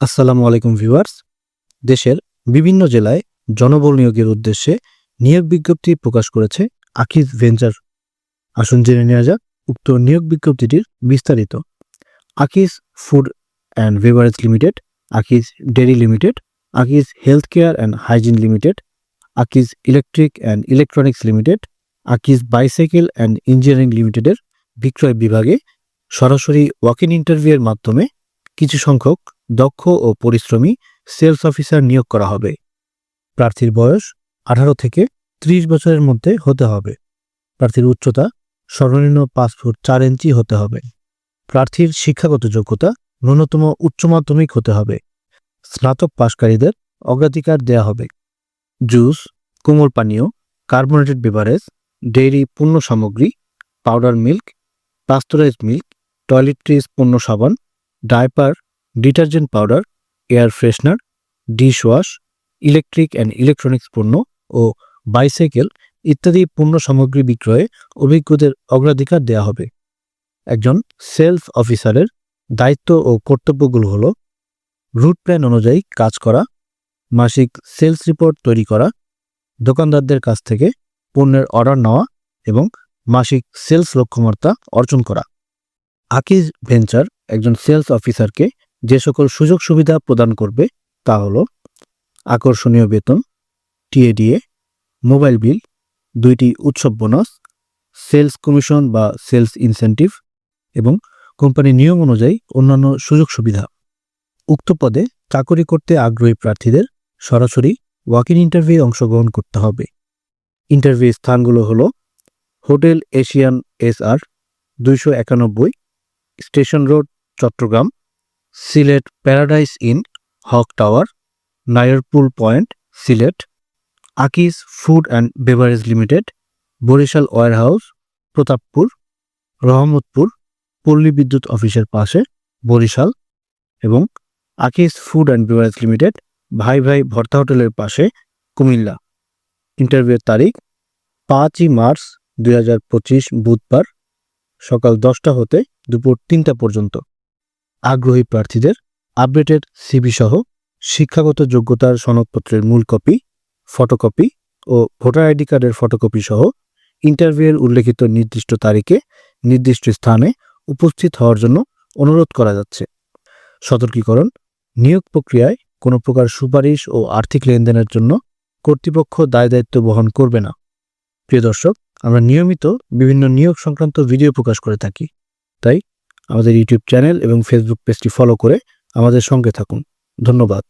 আসসালামু আলাইকুম ভিউয়ার্স। দেশের বিভিন্ন জেলায় জনবল নিয়োগের উদ্দেশ্যে নিয়োগ বিজ্ঞপ্তি প্রকাশ করেছে আকিজ ভেঞ্চার। আসুন জেনে নেওয়া যাক উক্ত নিয়োগ বিজ্ঞপ্তিটির বিস্তারিত। Akij food and beverage limited Akij dairy limited Akij health care and hygiene limited Akij electric and electronics limited Akij bicycle and engineering লিমিটেডের বিক্রয় বিভাগে সরাসরি ওয়াক ইন ইন্টারভিউয়ের মাধ্যমে কিছু সংখ্যক দক্ষ ও পরিশ্রমী সেলস অফিসার নিয়োগ করা হবে। প্রার্থীর বয়স আঠারো থেকে ত্রিশ বছরের মধ্যে হতে হবে। প্রার্থীর উচ্চতা সর্বনিম্ন পাঁচ ফুট চার ইঞ্চি হতে হবে। প্রার্থীর শিক্ষাগত যোগ্যতা ন্যূনতম উচ্চ মাধ্যমিক হতে হবে। স্নাতক পাশকারীদের অগ্রাধিকার দেয়া হবে। জুস, কোমল পানীয় কার্বোনেটেড বেভারেজ, ডেইরি পণ্য সামগ্রী, powder milk pasteurise milk, toiletries পণ্য সাবান diaper detergent powder, air freshener dish wash electric and electronics পণ্য ও বাইসাইকেল ইত্যাদি পণ্য সামগ্রী বিক্রয়ে অভিজ্ঞদের অগ্রাধিকার দেওয়া হবে। একজন সেলস অফিসারের দায়িত্ব ও কর্তব্যগুলো হল রুট প্ল্যান অনুযায়ী কাজ করা, মাসিক সেলস রিপোর্ট তৈরি করা, দোকানদারদের কাছ থেকে পণ্যের অর্ডার নেওয়া এবং মাসিক সেলস লক্ষ্যমাত্রা অর্জন করা। আকিজ ভেঞ্চার একজন সেলস অফিসারকে যে সকল সুযোগ সুবিধা প্রদান করবে তা হল আকর্ষণীয় বেতন, টিএডিএ, মোবাইল বিল, দুইটি উৎসব বোনাস, সেলস কমিশন বা সেলস ইনসেন্টিভ এবং কোম্পানির নিয়ম অনুযায়ী অন্যান্য সুযোগ সুবিধা উক্ত পদে চাকরি করতে আগ্রহী প্রার্থীদের সরাসরি ওয়াক ইন ইন্টারভিউ অংশগ্রহণ করতে হবে। ইন্টারভিউ স্থানগুলো হলো হোটেল এশিয়ান এস আর দুইশো একানব্বই, station road, Chattogram Sylhet paradise in Haque tower, Nayarpul point, Sylhet, Akij food and beverage limited, Barishal warehouse Pratappur, Rahmatpur, পল্লী বিদ্যুৎ অফিসের পাশে বরিশাল এবং আকিস ফুড অ্যান্ড বেভারেজ লিমিটেড, ভাই ভাই ভর্তা হোটেলের পাশে কুমিল্লা। ইন্টারভিউয়ের তারিখ, পাঁচই মার্চ দু হাজার পঁচিশ বুধবার সকাল দশটা হতে দুপুর তিনটা পর্যন্ত। আগ্রহী প্রার্থীদের আপডেটেড সিবি সহ শিক্ষাগত যোগ্যতার সনদপত্রের মূল কপি, ফটোকপি ও ভোটার আইডি কার্ডের ফটোকপি সহ ইন্টারভিউয়ের উল্লেখিত নির্দিষ্ট তারিখে নির্দিষ্ট স্থানে উপস্থিত হওয়ার জন্য অনুরোধ করা যাচ্ছে। সতর্কীকরণ, নিয়োগ প্রক্রিয়ায় কোনো প্রকার সুপারিশ ও আর্থিক লেনদেনের জন্য কর্তৃপক্ষ দায় দায়িত্ব বহন করবে না। প্রিয় দর্শক, আমরা নিয়মিত বিভিন্ন নিয়োগ সংক্রান্ত ভিডিও প্রকাশ করে থাকি। তাই আমাদের ইউটিউব চ্যানেল এবং ফেসবুক পেজটি ফলো করে আমাদের সঙ্গে থাকুন। ধন্যবাদ।